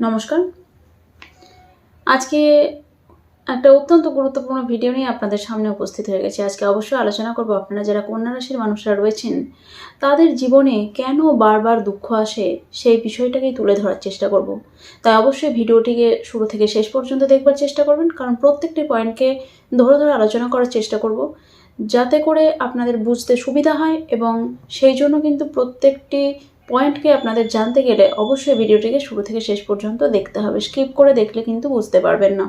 নমস্কার। আজকে একটা অত্যন্ত গুরুত্বপূর্ণ ভিডিও নিয়ে আপনাদের সামনে উপস্থিত হয়ে গেছে। আজকে অবশ্যই আলোচনা করব আপনারা যারা কন্যা রাশির মানুষরা রয়েছেন, তাদের জীবনে কেন বারবার দুঃখ আসে সেই বিষয়টাকেই তুলে ধরার চেষ্টা করব। তাই অবশ্যই ভিডিওটিকে শুরু থেকে শেষ পর্যন্ত দেখবার চেষ্টা করবেন, কারণ প্রত্যেকটি পয়েন্টকে ধরে ধরে আলোচনা করার চেষ্টা করব, যাতে করে আপনাদের বুঝতে সুবিধা হয় এবং সেই জন্য কিন্তু প্রত্যেকটি পয়েন্টকে আপনাদের জানতে গেলে অবশ্যই ভিডিওটিকে শুরু থেকে শেষ পর্যন্ত দেখতে হবে। স্কিপ করে দেখলে কিন্তু বুঝতে পারবেন না।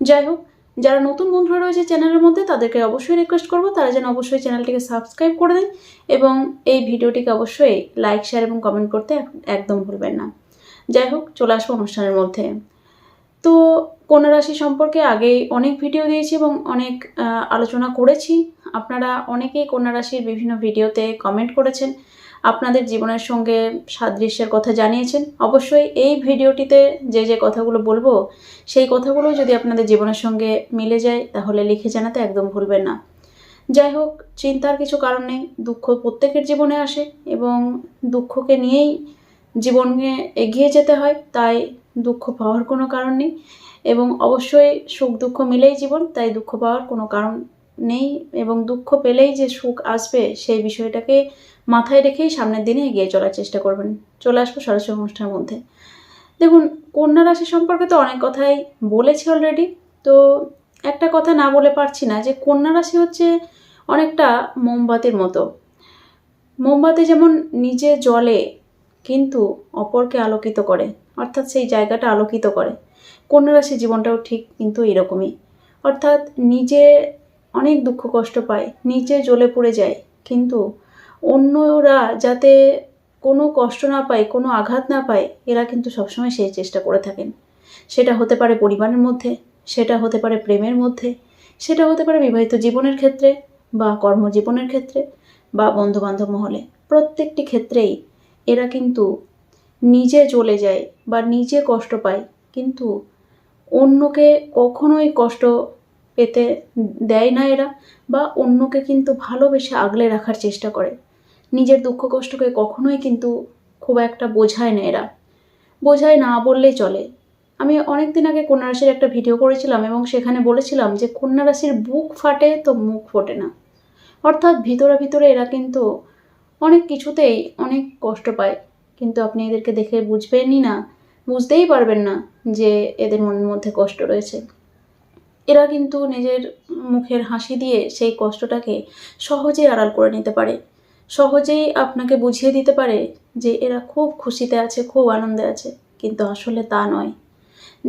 যাই হোক, যারা নতুন বন্ধুরা রয়েছে চ্যানেলের মধ্যে, তাদেরকে অবশ্যই রিকোয়েস্ট করব। তারা যেন অবশ্যই চ্যানেলটিকে সাবস্ক্রাইব করে দেন এবং এই ভিডিওটিকে অবশ্যই লাইক শেয়ার এবং কমেন্ট করতে একদম ভুলবেন না। যাই হোক, চলে আসব অনুষ্ঠানের মধ্যে। তো কন্যা রাশি সম্পর্কে আগেই অনেক ভিডিও দিয়েছি এবং অনেক আলোচনা করেছি। আপনারা অনেকেই কন্যা রাশির বিভিন্ন ভিডিওতে কমেন্ট করেছেন। আপনাদের জীবনের সঙ্গে সাদৃশ্যের কথা জানিয়েছেন। অবশ্যই এই ভিডিওটিতে যে যে কথাগুলো বলব, সেই কথাগুলো যদি আপনাদের জীবনের সঙ্গে মিলে যায়, তাহলে লিখে জানাতে একদম ভুলবেন না। যাই হোক, চিন্তার কিছু কারণ নেই, দুঃখ প্রত্যেকের জীবনে আসে এবং দুঃখকে নিয়েই জীবনকে এগিয়ে যেতে হয়, তাই দুঃখ পাওয়ার কোনো কারণ নেই। এবং অবশ্যই সুখ দুঃখ মিলেই জীবন, তাই দুঃখ পাওয়ার কোনো কারণ নেই। এবং দুঃখ পেলেই যে সুখ আসবে, সেই বিষয়টাকে মাথায় রেখেই সামনের দিনে এগিয়ে চলার চেষ্টা করবেন। চলে আসব সরাসরি অনুষ্ঠানের মধ্যে। দেখুন, কন্যা রাশি সম্পর্কে তো অনেক কথাই বলেছি অলরেডি তো একটা কথা না বলে পারছি না যে কন্যা রাশি হচ্ছে অনেকটা মোমবাতির মতো। মোমবাতি যেমন নিজে জলে কিন্তু অপরকে আলোকিত করে, অর্থাৎ সেই জায়গাটা আলোকিত করে। কন্যা রাশির জীবনটাও ঠিক কিন্তু এরকমই। অর্থাৎ নিজে অনেক দুঃখ কষ্ট পায়, নিজে জ্বলে পড়ে যায়, কিন্তু অন্যরা যাতে কোনো কষ্ট না পায়, কোনো আঘাত না পায়, এরা কিন্তু সবসময় সেই চেষ্টা করে থাকেন। সেটা হতে পারে পরিবারের মধ্যে, সেটা হতে পারে প্রেমের মধ্যে, সেটা হতে পারে বিবাহিত জীবনের ক্ষেত্রে বা কর্মজীবনের ক্ষেত্রে বা বন্ধুবান্ধব মহলে। প্রত্যেকটি ক্ষেত্রেই এরা কিন্তু নিজে চলে যায় বা নিজে কষ্ট পায়, কিন্তু অন্যকে কখনোই কষ্ট পেতে দেয় না এরা বা অন্যকে কিন্তু ভালোবেসে আগলে রাখার চেষ্টা করে। নিজের দুঃখ কষ্টকে কখনোই কিন্তু খুব একটা বোঝায় না এরা। বোঝায় না বললেই চলে। আমি অনেক দিন আগে কন্যা রাশির একটা ভিডিও করেছিলাম এবং সেখানে বলেছিলাম যে কন্যা রাশির বুক ফাটে তো মুখ ফোটে না। অর্থাৎ ভিতরে ভিতরে এরা কিন্তু অনেক কিছুতেই অনেক কষ্ট পায়। কিন্তু আপনি এদেরকে দেখে বুঝবেনই না, বুঝতেই পারবেন না যে এদের মনের মধ্যে কষ্ট রয়েছে। এরা কিন্তু নিজের মুখের হাসি দিয়ে সেই কষ্টটাকে সহজেই আড়াল করে নিতে পারে। সহজেই আপনাকে বুঝিয়ে দিতে পারে যে এরা খুব খুশিতে আছে, খুব আনন্দে আছে। কিন্তু আসলে তা নয়।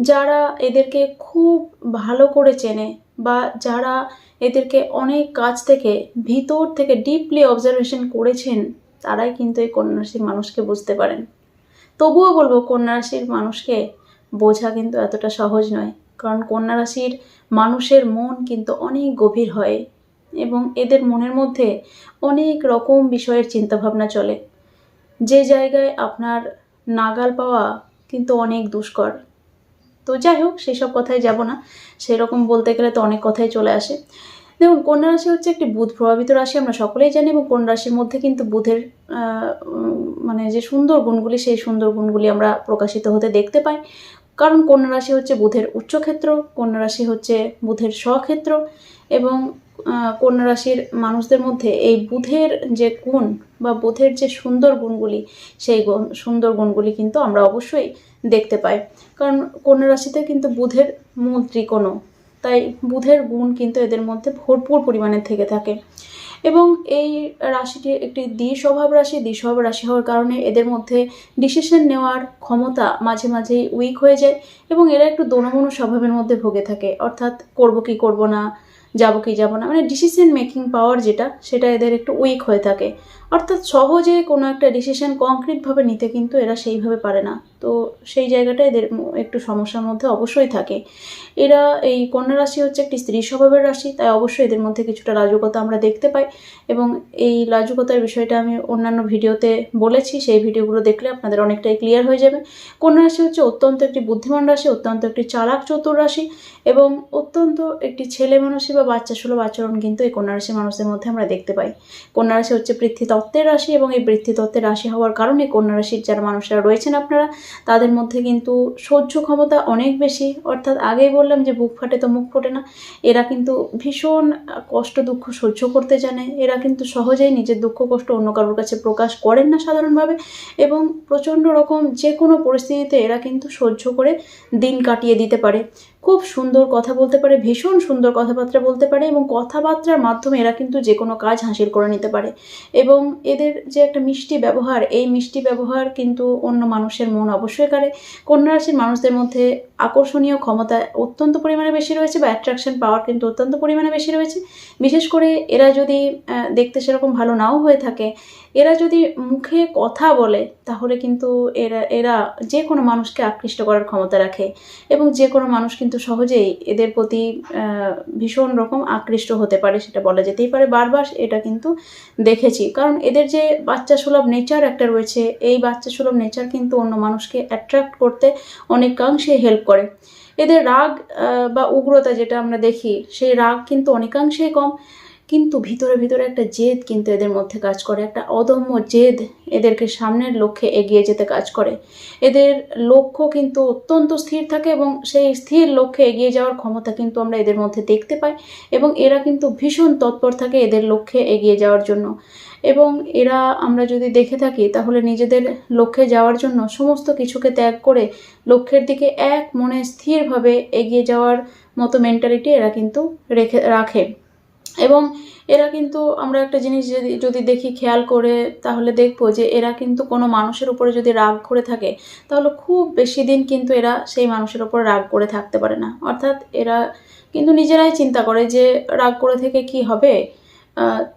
যারা এদেরকে খুব ভালো করে চেনে বা যারা এদেরকে অনেক কাছ থেকে, ভিতর থেকে ডিপলি অবজারভেশন করেছেন, তারাই কিন্তু এই কন্যা রাশির মানুষকে বুঝতে পারেন। তবুও বলব কন্যা রাশির মানুষকে বোঝা কিন্তু এতটা সহজ নয়। কারণ কন্যা রাশির মানুষের মন কিন্তু অনেক গভীর হয়। এবং এদের মনের মধ্যে অনেক রকম বিষয়ের চিন্তাভাবনা চলে। যে জায়গায় আপনার নাগাল পাওয়া কিন্তু অনেক দুষ্কর। তো যাই হোক, সেসব কথায় যাব না। সেরকম বলতে গেলে তো অনেক কথাই চলে আসে। দেখুন, কন্যা রাশি হচ্ছে একটি বুধ প্রভাবিত রাশি, আমরা সকলেই জানি, এবং কন্যা রাশির মধ্যে কিন্তু বুধের মানে যে সুন্দর গুণগুলি, সেই সুন্দর গুণগুলি আমরা প্রকাশিত হতে দেখতে পাই। কারণ কন্যা রাশি হচ্ছে বুধের উচ্চক্ষেত্র, কন্যা রাশি হচ্ছে বুধের স্বক্ষেত্র, এবং কন্যা রাশির মানুষদের মধ্যে এই বুধের যে গুণ বা বুধের যে সুন্দর গুণগুলি, সেই সুন্দর গুণগুলি কিন্তু আমরা অবশ্যই দেখতে পাই। কারণ কন্যা রাশিতে কিন্তু বুধের মূল ত্রিকোণ, তাই বুধের গুণ কিন্তু এদের মধ্যে ভরপুর পরিমাণে থেকে থাকে। এবং এই রাশিটি একটি দ্বিস্বভাব রাশি দ্বিস্বভাব রাশি হওয়ার কারণে এদের মধ্যে ডিসিশন নেওয়ার ক্ষমতা মাঝে মাঝেই উইক হয়ে যায় এবং এরা একটু দোনমনো স্বভাবের মধ্যে ভোগে থাকে। অর্থাৎ করব কি করব না যাব কি যাব না। মানে ডিসিশন মেকিং পাওয়ার যেটা, সেটা এদের একটু উইক হয়ে থাকে। অর্থাৎ সহজে কোনো একটা ডিসিশন কংক্রিটভাবে নিতে কিন্তু এরা সেইভাবে পারে না। তো সেই জায়গাটা এদের একটু সমস্যার মধ্যে অবশ্যই থাকে। এরা এই কন্যা রাশি হচ্ছে একটি স্ত্রী স্বভাবের রাশি, তাই অবশ্যই এদের মধ্যে কিছুটা লাজুকতা আমরা দেখতে পাই। এবং এই লাজুকতার বিষয়টা আমি অন্যান্য ভিডিওতে বলেছি, সেই ভিডিওগুলো দেখলে আপনাদের অনেকটাই ক্লিয়ার হয়ে যাবে। কন্যা রাশি হচ্ছে অত্যন্ত একটি বুদ্ধিমান রাশি, অত্যন্ত একটি চালাক চতুর রাশি এবং অত্যন্ত একটি ছেলে মানুষই বা বাচ্চা সুলভ আচরণ কিন্তু এই কন্যা রাশি মানুষদের মধ্যে আমরা দেখতে পাই। কন্যা রাশি হচ্ছে পৃথ্বী তত্ত্বের রাশি এবং এই বৃত্তি তত্ত্বের রাশি হওয়ার কারণে কন্যা রাশির যারা মানুষরা রয়েছেন আপনারা, তাদের মধ্যে কিন্তু সহ্য ক্ষমতা অনেক বেশি। অর্থাৎ আগেই বললাম যে বুক ফাটে তো মুখ ফোটে না। এরা কিন্তু ভীষণ কষ্ট, দুঃখ সহ্য করতে জানে। এরা কিন্তু সহজেই নিজের দুঃখ, কষ্ট অন্য কারোর কাছে প্রকাশ করেন না সাধারণভাবে এবং প্রচণ্ড রকম যে কোনো পরিস্থিতিতে এরা কিন্তু সহ্য করে দিন কাটিয়ে দিতে পারে। খুব সুন্দর কথা বলতে পারে, ভীষণ সুন্দর কথাবার্তা বলতে পারে এবং কথাবার্তার মাধ্যমে এরা কিন্তু যে কোনো কাজ হাসিল করে নিতে পারে। এবং এদের যে একটা মিষ্টি ব্যবহার, এই মিষ্টি ব্যবহার কিন্তু অন্য মানুষের মন অবশ্যই কাড়ে কন্যা রাশির মানুষদের মধ্যে আকর্ষণীয় ক্ষমতা অত্যন্ত পরিমাণে বেশি রয়েছে বা অ্যাট্রাকশন পাওয়ার কিন্তু অত্যন্ত পরিমাণে বেশি রয়েছে। বিশেষ করে এরা যদি দেখতে সেরকম ভালো নাও হয়ে থাকে, এরা যদি মুখে কথা বলে, তাহলে কিন্তু এরা এরা যে কোনো মানুষকে আকৃষ্ট করার ক্ষমতা রাখে এবং যে কোনো মানুষ কিন্তু সহজেই এদের প্রতি ভীষণ রকম আকৃষ্ট হতে পারে, সেটা বলা যেতেই পারে। বারবার এটা কিন্তু দেখেছি। কারণ এদের যে বাচ্চা সুলভ নেচার একটা রয়েছে, এই বাচ্চা সুলভ নেচার কিন্তু অন্য মানুষকে অ্যাট্রাক্ট করতে অনেকাংশে হেল্প করে। এদের রাগ বা উগ্রতা যেটা আমরা দেখি সেই রাগ কিন্তু অনেকাংশেই কম। কিন্তু ভিতরে ভিতরে একটা জেদ কিন্তু এদের মধ্যে কাজ করে, একটা অদম্য জেদ এদেরকে সামনের লক্ষ্যে এগিয়ে যেতে কাজ করে। এদের লক্ষ্য কিন্তু অত্যন্ত স্থির থাকে এবং সেই স্থির লক্ষ্যে এগিয়ে যাওয়ার ক্ষমতা কিন্তু আমরা এদের মধ্যে দেখতে পাই এবং এরা কিন্তু ভীষণ তৎপর থাকে এদের লক্ষ্যে এগিয়ে যাওয়ার জন্য। এবং এরা আমরা যদি দেখে থাকি তাহলে নিজেদের লক্ষ্যে যাওয়ার জন্য সমস্ত কিছুকে ত্যাগ করে লক্ষ্যের দিকে এক মনে স্থিরভাবে এগিয়ে যাওয়ার মতো মেন্টালিটি এরা কিন্তু রেখে, রাখে। এবং এরা কিন্তু, আমরা একটা জিনিস যদি যদি দেখি খেয়াল করে, তাহলে দেখব যে এরা কিন্তু কোনো মানুষের উপরে যদি রাগ করে থাকে, তাহলে খুব বেশি দিন কিন্তু এরা সেই মানুষের উপর রাগ করে থাকতে পারে না। অর্থাৎ এরা কিন্তু নিজেরাই চিন্তা করে যে রাগ করে থেকে কি হবে?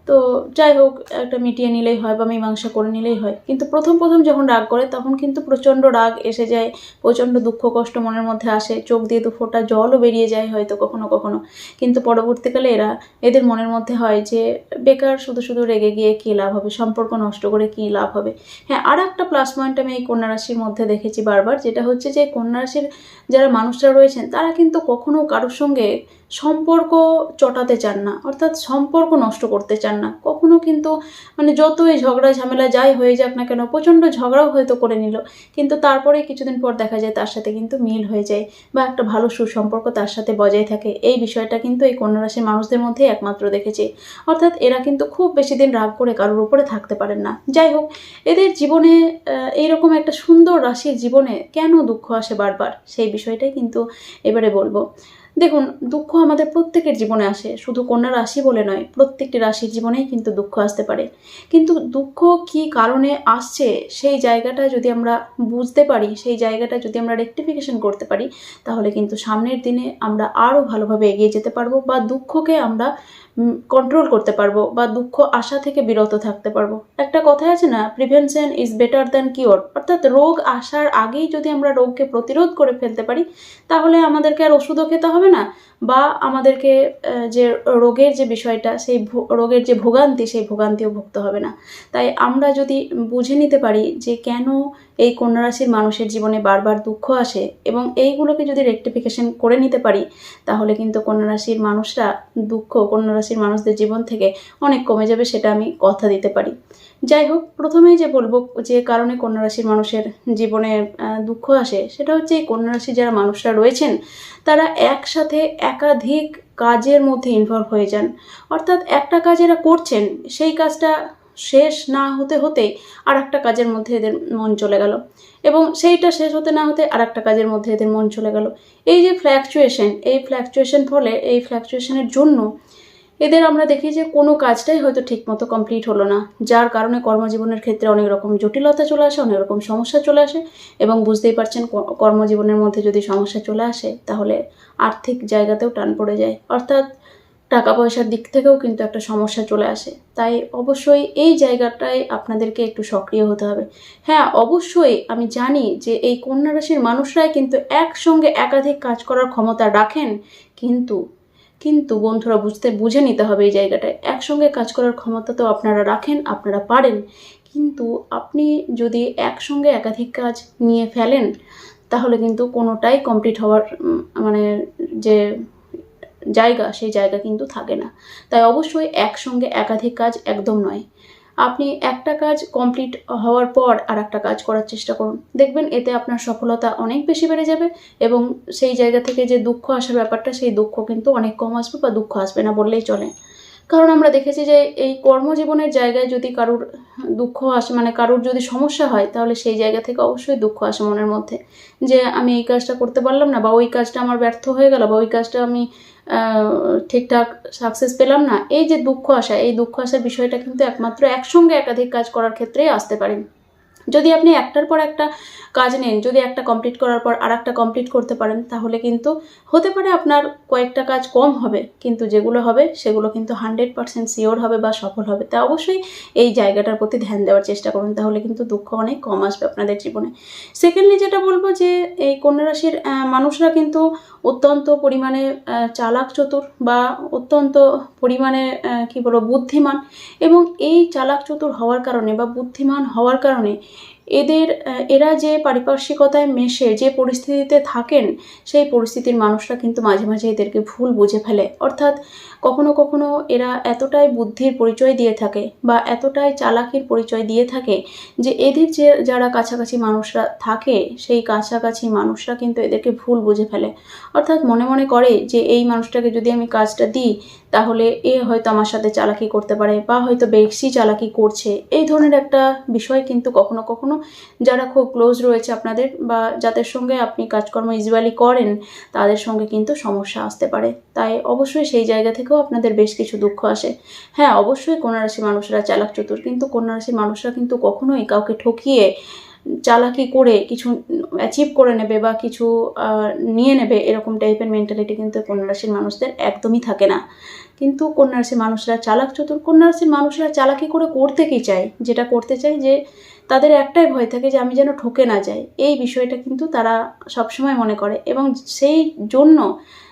তো যাই হোক, একটা মিটিয়ে নিলেই হয় বা মীমাংসা করে নিলেই হয়। কিন্তু প্রথম প্রথম যখন রাগ করে, তখন কিন্তু প্রচণ্ড রাগ এসে যায়, প্রচণ্ড দুঃখ কষ্ট মনের মধ্যে আসে, চোখ দিয়ে তো ফোটা জলও বেরিয়ে যায় হয়তো কখনো কখনো। কিন্তু পরবর্তীকালে এরা এদের মনের মধ্যে হয় যে, বেকার শুধু শুধু রেগে গিয়ে কী লাভ হবে? সম্পর্ক নষ্ট করে কী লাভ হবে? হ্যাঁ আর একটা প্লাস পয়েন্ট আমি এই কন্যা রাশির মধ্যে দেখেছি বারবার, যেটা হচ্ছে যে কন্যা রাশির যারা মানুষরা রয়েছেন, তারা কিন্তু কখনো কারোর সঙ্গে সম্পর্ক চটাতে চান না, অর্থাৎ সম্পর্ক নষ্ট করতে চান না। কখনো কিন্তু মানে যতই ঝগড়া ঝামেলা যাই হয়ে যাক না কেন, প্রচণ্ড ঝগড়াও হয়তো করে নিল, কিন্তু তারপরে কিছুদিন পর দেখা যায় তার সাথে কিন্তু মিল হয়ে যায় বা একটা ভালো সুসম্পর্ক তার সাথে বজায় থাকে। এই বিষয়টা কিন্তু এই কন্যা রাশির মানুষদের মধ্যে একমাত্র দেখেছি। অর্থাৎ এরা কিন্তু খুব বেশি দিন রাগ করে কারোর উপরে থাকতে পারেন না। যাই হোক, এদের জীবনে এইরকম একটা সুন্দর রাশির জীবনে কেন দুঃখ আসে বারবার? সেই বিষয়টাই কিন্তু এবারে বলব। দেখুন, দুঃখ আমাদের প্রত্যেকের জীবনে আসে। শুধু কন্যা রাশি বলে নয়, প্রত্যেকটি রাশির জীবনেই কিন্তু দুঃখ আসতে পারে। কিন্তু দুঃখ কি কারণে আসছে, সেই জায়গাটা যদি আমরা বুঝতে পারি, সেই জায়গাটা যদি আমরা রেকটিফিকেশন করতে পারি, তাহলে কিন্তু সামনের দিনে আমরা আরও ভালোভাবে এগিয়ে যেতে পারব বা দুঃখকে আমরা কন্ট্রোল করতে পারব বা দুঃখ আসা থেকে বিরত থাকতে পারব। একটা কথা আছে না prevention is better than cure অর্থাৎ রোগ আসার আগেই যদি আমরা রোগকে প্রতিরোধ করে ফেলতে পারি, তাহলে আমাদেরকে আর ওষুধও খেতে হবে না? বা আমাদেরকে যে রোগের যে বিষয়টা, সেই রোগের যে ভোগান্তি, সেই ভোগান্তিও ভুগতে হবে না। তাই আমরা যদি বুঝে নিতে পারি যে কেন এই কন্যা রাশির মানুষের জীবনে বারবার দুঃখ আসে এবং এইগুলোকে যদি রেকটিফিকেশন করে নিতে পারি, তাহলে কিন্তু কন্যা রাশির মানুষরা দুঃখ কন্যা রাশির মানুষদের জীবন থেকে অনেক কমে যাবে, সেটা আমি কথা দিতে পারি। যাই হোক, প্রথমেই যে বলব যে কারণে কন্যা রাশির মানুষের জীবনে দুঃখ আসে, সেটা হচ্ছে এই কন্যা রাশির যারা মানুষরা রয়েছেন, তারা একসাথে একাধিক কাজের মধ্যে ইনভলভ হয়ে যান। অর্থাৎ একটা কাজ এরা করছেন, সেই কাজটা শেষ না হতে হতেই আর একটা কাজের মধ্যে এদের মন চলে গেল এবং সেইটা শেষ হতে না হতে আর একটা কাজের মধ্যে এদের মন চলে গেল। এই যে ফ্ল্যাকচুয়েশন এই ফ্ল্যাকচুয়েশন ফলে, এই ফ্ল্যাকচুয়েশনের জন্য এদের আমরা দেখি যে কোনো কাজটাই হয়তো ঠিকমতো কমপ্লিট হলো না, যার কারণে কর্মজীবনের ক্ষেত্রে অনেক রকম জটিলতা চলে আসে, অনেক রকম সমস্যা চলে আসে এবং বুঝতেই পারছেন কর্মজীবনের মধ্যে যদি সমস্যা চলে আসে তাহলে আর্থিক জায়গাতেও টান পড়ে যায়। অর্থাৎ টাকা পয়সার দিক থেকেও কিন্তু একটা সমস্যা চলে আসে। তাই অবশ্যই এই জায়গাটায় আপনাদেরকে একটু সক্রিয় হতে হবে। হ্যাঁ অবশ্যই আমি জানি যে এই কন্যা রাশির মানুষরাই কিন্তু একসঙ্গে একাধিক কাজ করার ক্ষমতা রাখেন, কিন্তু কিন্তু বন্ধুরা বুঝতে, বুঝে নিতে হবে এই জায়গাটায়। একসঙ্গে কাজ করার ক্ষমতা তো আপনারা রাখেন, আপনারা পারেন। কিন্তু আপনি যদি একসঙ্গে একাধিক কাজ নিয়ে ফেলেন, তাহলে কিন্তু কোনোটাই কমপ্লিট হওয়ার মানে যে জায়গা, সেই জায়গা কিন্তু থাকে না। তাই অবশ্যই একসঙ্গে একাধিক কাজ একদম নয়। আপনি একটা কাজ কমপ্লিট হওয়ার পর আর একটা কাজ করার চেষ্টা করুন। দেখবেন এতে আপনার সফলতা অনেক বেশি বেড়ে যাবে এবং সেই জায়গা থেকে যে দুঃখ আসার ব্যাপারটা, সেই দুঃখ কিন্তু অনেক কম আসবে বা দুঃখ আসবে না বললেই চলে। কারণ আমরা দেখেছি যে এই কর্মজীবনের জায়গায় যদি কারুর দুঃখ আসে মানে কারুর যদি সমস্যা হয়, তাহলে সেই জায়গা থেকে অবশ্যই দুঃখ আসে মনের মধ্যে। যে আমি এই কাজটা করতে পারলাম না বা ওই কাজটা আমার ব্যর্থ হয়ে গেল বা ওই কাজটা আমি ঠিকঠাক সাকসেস পেলাম না। এই যে দুঃখ আসা এই দুঃখ আসার বিষয়টা কিন্তু একমাত্র একসঙ্গে একাধিক কাজ করার ক্ষেত্রেই আসতে পারে। যদি আপনি একটার পর একটা কাজ নেন, যদি একটা কমপ্লিট করার পর আর একটা কমপ্লিট করতে পারেন, তাহলে কিন্তু হতে পারে আপনার কয়েকটা কাজ কম হবে, কিন্তু যেগুলো হবে সেগুলো কিন্তু হান্ড্রেড পার্সেন্ট শিওর হবে বা সফল হবে। তা অবশ্যই এই জায়গাটার প্রতি ধ্যান দেওয়ার চেষ্টা করুন, তাহলে কিন্তু দুঃখ অনেক কম আসবে আপনাদের জীবনে। সেকেন্ডলি যেটা বলব যে এই কন্যা রাশির মানুষরা কিন্তু অত্যন্ত পরিমাণে চালাক চতুর বা অত্যন্ত পরিমাণে কি বলব, বুদ্ধিমান এবং এই চালাক চতুর হওয়ার কারণে বা বুদ্ধিমান হওয়ার কারণে এদের এরা যে পারিপার্শ্বিকতায় মেশে, যে পরিস্থিতিতে থাকেন, সেই পরিস্থিতির মানুষরা কিন্তু মাঝে মাঝে এদেরকে ভুল বুঝে ফেলে। অর্থাৎ কখনো কখনো এরা এতটাই বুদ্ধির পরিচয় দিয়ে থাকে বা এতটাই চালাকির পরিচয় দিয়ে থাকে যে এদের যে যারা কাছাকাছি মানুষরা থাকে, সেই কাছাকাছি মানুষরা কিন্তু এদেরকে ভুল বুঝে ফেলে। অর্থাৎ মনে মনে করে যে এই মানুষটাকে যদি আমি কাজটা দিই, তাহলে এ হয়তো আমার সাথে চালাকি করতে পারে বা হয়তো বেশি চালাকি করছে। এই ধরনের একটা বিষয় কিন্তু কখনো কখনো যারা খুব ক্লোজ রয়েছে আপনাদের বা যাদের সঙ্গে আপনি কাজকর্ম ইউজুয়ালি করেন, তাদের সঙ্গে কিন্তু সমস্যা আসতে পারে। তাই অবশ্যই সেই জায়গা থেকেও আপনাদের বেশ কিছু দুঃখ আসে। হ্যাঁ অবশ্যই কন্যা রাশির মানুষরা চালাক চতুর, কিন্তু কন্যা রাশির মানুষরা কিন্তু কখনোই কাউকে ঠকিয়ে, চালাকি করে কিছু অ্যাচিভ করে নেবে বা কিছু নিয়ে নেবে এরকম টাইপের মেন্টালিটি কিন্তু কন্যা রাশির মানুষদের একদমই থাকে না। কিন্তু কন্যা রাশির মানুষরা চালাক চতুর কন্যা রাশির মানুষরা চালাকি করে করতে কি চায়? যেটা করতে চায় যে, তাদের একটাই ভয় থাকে যে, আমি যেন ঠকে না যাই। এই বিষয়টা কিন্তু তারা সবসময় মনে করে এবং সেই জন্য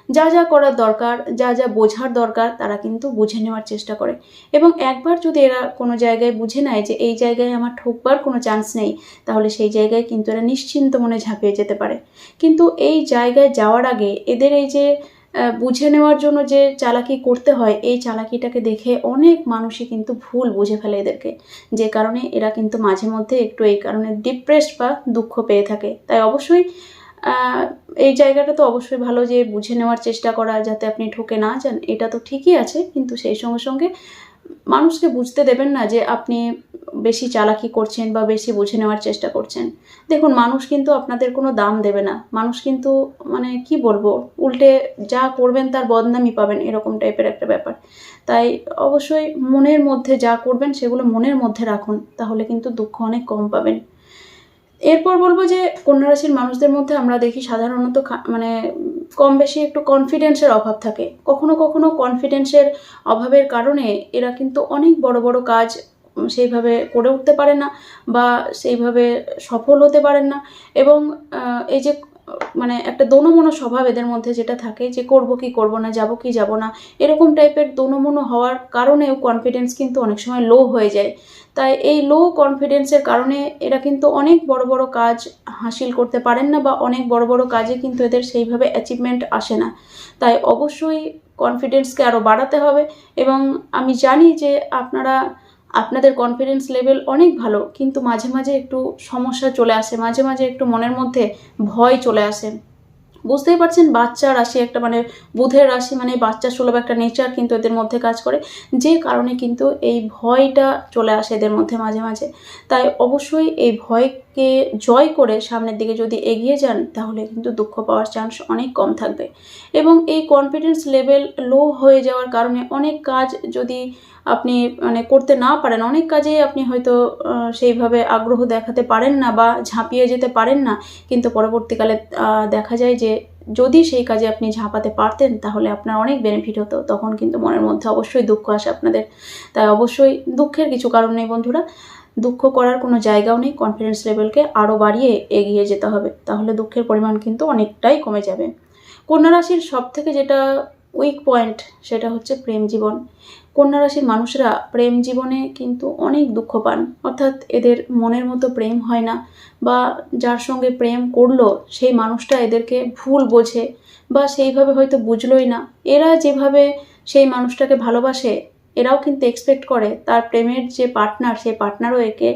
যা যা করার দরকার, যা যা বোঝার দরকার তারা কিন্তু বুঝে নেওয়ার চেষ্টা করে। এবং একবার যদি এরা কোনো জায়গায় বুঝে নেয় যে এই জায়গায় আমার ঠকবার কোনো চান্স নেই, তাহলে সেই জায়গায় কিন্তু এরা নিশ্চিন্ত মনে ঝাঁপিয়ে যেতে পারে। কিন্তু এই জায়গায় যাওয়ার আগে এদের এই যে বুঝে নেওয়ার জন্য যে চালাকি করতে হয়, এই চালাকিটাকে দেখে অনেক মানুষই কিন্তু ভুল বুঝে ফেলে এদেরকে। যে কারণে এরা কিন্তু মাঝে মধ্যে একটু এই কারণে ডিপ্রেসড বা দুঃখ পেয়ে থাকে। তাই অবশ্যই এই জায়গাটা তো অবশ্যই ভালো যে বুঝে নেওয়ার চেষ্টা করা যাতে আপনি ঠকে না যান, এটা তো ঠিকই আছে, কিন্তু সেই সঙ্গে সঙ্গে মানুষকে বুঝতে দেবেন না যে আপনি বেশি চালাকি করছেন বা বেশি বুঝে নেওয়ার চেষ্টা করছেন। দেখুন, মানুষ কিন্তু আপনাদের কোনো দাম দেবে না। মানুষ কিন্তু মানে কি বলব, উল্টে যা করবেন তার বদনামি পাবেন, এরকম টাইপের একটা ব্যাপার। তাই অবশ্যই মনের মধ্যে যা করবেন, সেগুলো মনের মধ্যে রাখুন, তাহলে কিন্তু দুঃখ অনেক কম পাবেন। এরপর বলব যে কন্যা রাশির মানুষদের মধ্যে আমরা দেখি সাধারণত মানে কম বেশি একটু কনফিডেন্সের অভাব থাকে। কখনো কখনো কনফিডেন্সের অভাবের কারণে এরা কিন্তু অনেক বড় বড় কাজ সেইভাবে করে উঠতে পারে না বা সেইভাবে সফল হতে পারেন না। এবং এই যে মানে একটা দোনমনো স্বভাব এদের মধ্যে যেটা থাকে যে করব কি করব না, যাব কি যাব না, এরকম টাইপের দোনমনো হওয়ার কারণেও কনফিডেন্স কিন্তু অনেক সময় লো হয়ে যায়। তাই এই লো কনফিডেন্সের কারণে এরা কিন্তু অনেক বড় বড় কাজ হাসিল করতে পারেন না বা অনেক বড় বড় কাজে কিন্তু এদের সেইভাবে অ্যাচিভমেন্ট আসে না। তাই অবশ্যই কনফিডেন্সকে আরও বাড়াতে হবে এবং আমি জানি যে আপনারা আপনাদের কনফিডেন্স লেভেল অনেক ভালো, কিন্তু মাঝে মাঝে একটু সমস্যা চলে আসে, মাঝে মাঝে একটু মনের মধ্যে ভয় চলে আসে। বুঝতেই পারছেন, বাচ্চা রাশি একটা মানে বুধের রাশি মানে বাচ্চা সুলভ একটা নেচার কিন্তু এদের মধ্যে কাজ করে, যে কারণে কিন্তু এই ভয়টা চলে আসে এদের মধ্যে মাঝে মাঝে। তাই অবশ্যই এই ভয়কে জয় করে সামনের দিকে যদি এগিয়ে যান, তাহলে কিন্তু দুঃখ পাওয়ার চান্স অনেক কম থাকবে। এবং এই কনফিডেন্স লেভেল লো হয়ে যাওয়ার কারণে অনেক কাজ যদি আপনি মানে করতে না পারেন, অনেক কাজেই আপনি হয়তো সেইভাবে আগ্রহ দেখাতে পারেন না বা ঝাঁপিয়ে যেতে পারেন না। কিন্তু পরবর্তীকালে দেখা যায় যে যদি সেই কাজে আপনি ঝাঁপাতে পারতেন, তাহলে আপনার অনেক বেনিফিট হতো। তখন কিন্তু মনের মধ্যে অবশ্যই দুঃখ আসে আপনাদের। তাই অবশ্যই দুঃখের কিছু কারণ নেই বন্ধুরা। দুঃখ করার কোনো জায়গাও নেই। কনফিডেন্স লেভেলকে আরও বাড়িয়ে এগিয়ে যেতে হবে। তাহলে দুঃখের পরিমাণ কিন্তু অনেকটাই কমে যাবে। কন্যা রাশির সব থেকে যেটা উইক পয়েন্ট সেটা হচ্ছে প্রেম জীবন। কন্যা রাশির মানুষরা প্রেম জীবনে কিন্তু অনেক দুঃখ পান। অর্থাৎ এদের মনের মতো প্রেম হয় না বা যার সঙ্গে প্রেম করল, সেই মানুষটা এদেরকে ভুল বোঝে বা সেইভাবে হয়তো বুঝলোই না। এরা যেভাবে সেই মানুষটাকে ভালোবাসে, এরাও কিন্তু এক্সপেক্ট করে তার প্রেমের যে পার্টনার সেই পার্টনারও একে,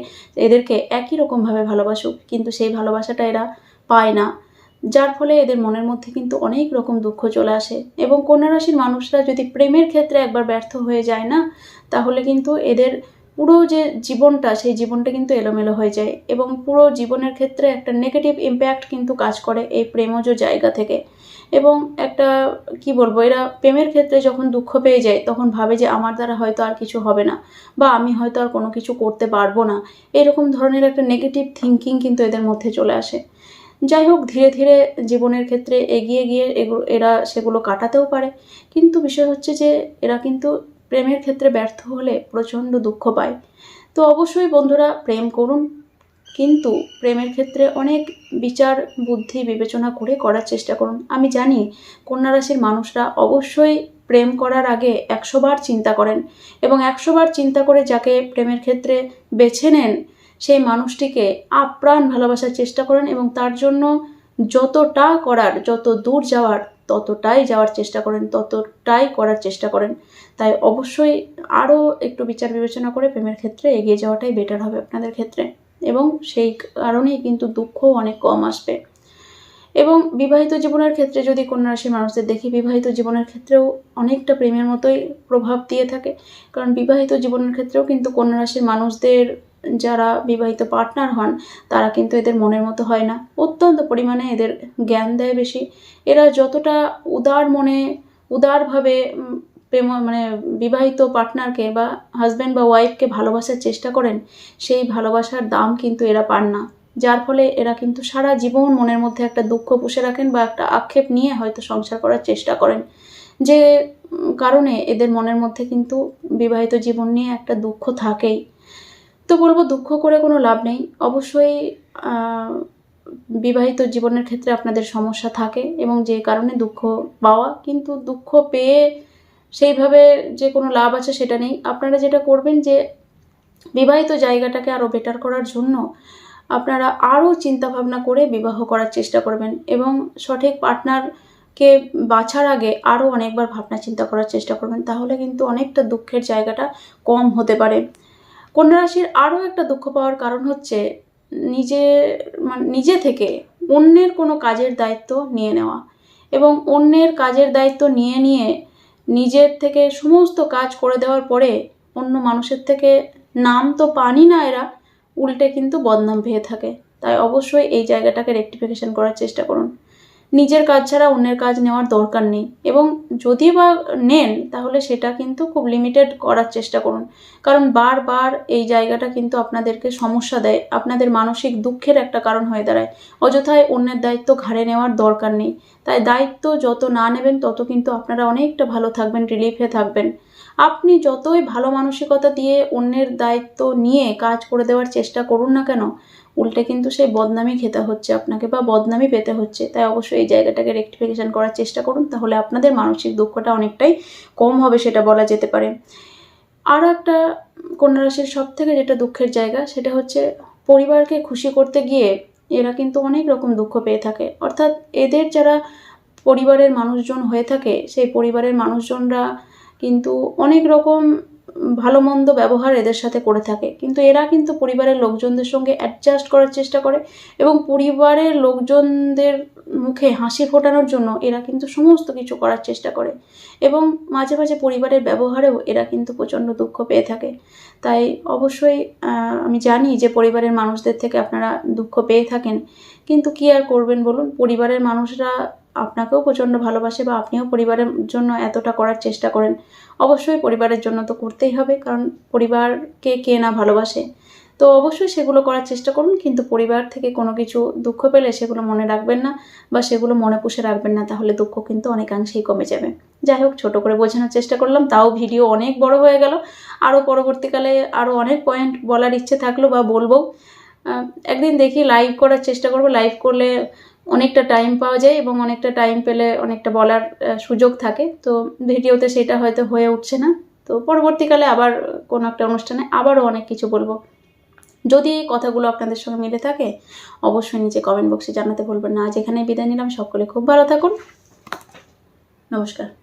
এদেরকে একই রকমভাবে ভালোবাসুক। কিন্তু সেই ভালোবাসাটা এরা পায় না। যার ফলে এদের মনের মধ্যে কিন্তু অনেক রকম দুঃখ চলে আসে। এবং কন্যা রাশির মানুষরা যদি প্রেমের ক্ষেত্রে একবার ব্যর্থ হয়ে যায় না, তাহলে কিন্তু এদের পুরো যে জীবনটা, সেই জীবনটা কিন্তু এলোমেলো হয়ে যায় এবং পুরো জীবনের ক্ষেত্রে একটা নেগেটিভ ইম্প্যাক্ট কিন্তু কাজ করে এই প্রেমজ জায়গা থেকে। এবং একটা, কি বলব, এরা প্রেমের ক্ষেত্রে যখন দুঃখ পেয়ে যায়, তখন ভাবে যে আমার দ্বারা হয়তো আর কিছু হবে না বা আমি হয়তো আর কোনো কিছু করতে পারব না। এরকম ধরনের একটা নেগেটিভ থিঙ্কিং কিন্তু এদের মধ্যে চলে আসে। যাই হোক, ধীরে ধীরে জীবনের ক্ষেত্রে এগিয়ে গিয়ে এগুলো এরা সেগুলো কাটাতেও পারে। কিন্তু বিষয় হচ্ছে যে, এরা কিন্তু প্রেমের ক্ষেত্রে ব্যর্থ হলে প্রচণ্ড দুঃখ পায়। তো অবশ্যই বন্ধুরা, প্রেম করুন। কিন্তু প্রেমের ক্ষেত্রে অনেক বিচার, বুদ্ধি, বিবেচনা করে করার চেষ্টা করুন। আমি জানি, কন্যা রাশির মানুষরা অবশ্যই প্রেম করার আগে একশোবার চিন্তা করেন এবং একশোবার চিন্তা করে যাকে প্রেমের ক্ষেত্রে বেছে নেন সেই মানুষটিকে আপ্রাণ ভালোবাসার চেষ্টা করেন এবং তার জন্য যতটা করার, যত দূর যাওয়ার, ততটাই যাওয়ার চেষ্টা করেন, ততটাই করার চেষ্টা করেন। তাই অবশ্যই আরও একটু বিচার বিবেচনা করে প্রেমের ক্ষেত্রে এগিয়ে যাওয়াটাই বেটার হবে আপনাদের ক্ষেত্রে। এবং সেই কারণেই কিন্তু দুঃখ অনেক কম আসবে। এবং বিবাহিত জীবনের ক্ষেত্রে যদি কন্যা রাশির মানুষদের দেখি, বিবাহিত জীবনের ক্ষেত্রেও অনেকটা প্রেমের মতোই প্রভাব দিয়ে থাকে। কারণ বিবাহিত জীবনের ক্ষেত্রেও কিন্তু কন্যা রাশির মানুষদের যারা বিবাহিত পার্টনার হন, তারা কিন্তু এদের মনের মতো হয় না। অত্যন্ত পরিমাণে এদের জ্ঞান দেয় বেশি। এরা যতটা উদার মনে, উদারভাবে প্রেম মানে বিবাহিত পার্টনারকে বা হাজব্যান্ড বা ওয়াইফকে ভালোবাসার চেষ্টা করেন, সেই ভালোবাসার দাম কিন্তু এরা পান না। যার ফলে এরা কিন্তু সারা জীবন মনের মধ্যে একটা দুঃখ পুষে রাখেন বা একটা আক্ষেপ নিয়ে হয়তো সংসার করার চেষ্টা করেন। যে কারণে এদের মনের মধ্যে কিন্তু বিবাহিত জীবন নিয়ে একটা দুঃখ থাকেই। তো বলব, দুঃখ করে কোনো লাভ নেই। অবশ্যই বিবাহিত জীবনের ক্ষেত্রে আপনাদের সমস্যা থাকে এবং যে কারণে দুঃখ পাওয়া, কিন্তু দুঃখ পেয়ে সেইভাবে যে কোনো লাভ আছে সেটা নেই। আপনারা যেটা করবেন যে, বিবাহিত জায়গাটাকে আরও বেটার করার জন্য আপনারা আরও চিন্তাভাবনা করে বিবাহ করার চেষ্টা করবেন এবং সঠিক পার্টনারকে বাছার আগে আরও অনেকবার ভাবনা চিন্তা করার চেষ্টা করবেন। তাহলে কিন্তু অনেকটা দুঃখের জায়গাটা কম হতে পারে। কন্যা রাশির আরও একটা দুঃখ পাওয়ার কারণ হচ্ছে নিজে মানে নিজে থেকে অন্যের কোনো কাজের দায়িত্ব নিয়ে নেওয়া এবং অন্যের কাজের দায়িত্ব নিয়ে নিয়ে নিজের থেকে সমস্ত কাজ করে দেওয়ার পরে অন্য মানুষের থেকে নাম তো পানি না এরা, উল্টে কিন্তু বদনাম পেয়ে থাকে। তাই অবশ্যই এই জায়গাটাকে রেকটিফিকেশন করার চেষ্টা করুন। নিজের কাজ ছাড়া অন্যের কাজ নেওয়ার দরকার নেই। এবং যদি বা নেন, তাহলে সেটা কিন্তু খুব লিমিটেড করার চেষ্টা করুন। কারণ বারবার এই জায়গাটা কিন্তু আপনাদেরকে সমস্যা দেয়। আপনাদের মানসিক দুঃখের একটা কারণ হয়ে দাঁড়ায়। অযথায় অন্যের দায়িত্ব ঘাড়ে নেওয়ার দরকার নেই। তাই দায়িত্ব যত না নেবেন, তত কিন্তু আপনারা অনেকটা ভালো থাকবেন রিলিফে থাকবেন। আপনি যতই ভালো মানসিকতা দিয়ে অন্যের দায়িত্ব নিয়ে কাজ করে দেওয়ার চেষ্টা করুন না কেন, উল্টে কিন্তু সেই বদনামি খেতে হচ্ছে আপনাকে বা বদনামি পেতে হচ্ছে। তাই অবশ্যই এই জায়গাটাকে রেকটিফিকেশন করার চেষ্টা করুন, তাহলে আপনাদের মানসিক দুঃখটা অনেকটাই কম হবে সেটা বলা যেতে পারে। আরও একটা কন্যা রাশির সব থেকে যেটা দুঃখের জায়গা, সেটা হচ্ছে পরিবারকে খুশি করতে গিয়ে এরা কিন্তু অনেক রকম দুঃখ পেয়ে থাকে। অর্থাৎ এদের যারা পরিবারের মানুষজন হয়ে থাকে, সেই পরিবারের মানুষজনরা কিন্তু অনেক রকম ভালো মন্দ ব্যবহার এদের সাথে করে থাকে। কিন্তু এরা কিন্তু পরিবারের লোকজনদের সঙ্গে অ্যাডজাস্ট করার চেষ্টা করে এবং পরিবারের লোকজনদের মুখে হাসি ফোটানোর জন্য এরা কিন্তু সমস্ত কিছু করার চেষ্টা করে এবং মাঝে মাঝে পরিবারের ব্যবহারেও এরা কিন্তু প্রচণ্ড দুঃখ পেয়ে থাকে। তাই অবশ্যই আমি জানি যে পরিবারের মানুষদের থেকে আপনারা দুঃখ পেয়ে থাকেন, কিন্তু কি আর করবেন বলুন? পরিবারের মানুষরা আপনাকেও প্রচণ্ড ভালোবাসে বা আপনিও পরিবারের জন্য এতটা করার চেষ্টা করেন, অবশ্যই পরিবারের জন্য তো করতেই হবে, কারণ পরিবারকে কে না ভালোবাসে? তো অবশ্যই সেগুলো করার চেষ্টা করুন, কিন্তু পরিবার থেকে কোনো কিছু দুঃখ পেলে সেগুলো মনে রাখবেন না বা সেগুলো মনে পুষে রাখবেন না, তাহলে দুঃখ কিন্তু অনেকাংশেই কমে যাবে। যাই হোক, ছোটো করে বোঝানোর চেষ্টা করলাম, তাও ভিডিও অনেক বড় হয়ে গেল, আরও পরবর্তীকালে আরও অনেক পয়েন্ট বলার ইচ্ছে থাকল বা বলব। একদিন দেখি লাইভ করার চেষ্টা করব লাইভ করলে অনেকটা টাইম পাওয়া যায় এবং অনেকটা টাইম পেলে অনেকটা বলার সুযোগ থাকে। তো ভিডিওতে সেটা হয়তো হয়ে উঠছে না। তো পরবর্তীকালে আবার কোনো একটা অনুষ্ঠানে আবারও অনেক কিছু বলব। যদি এই কথাগুলো আপনাদের সঙ্গে মিলে থাকে, অবশ্যই নিচে কমেন্ট বক্সে জানাতে ভুলবেন না। আজ এখানে বিদায় নিলাম। সকলে খুব ভালো থাকুন। নমস্কার।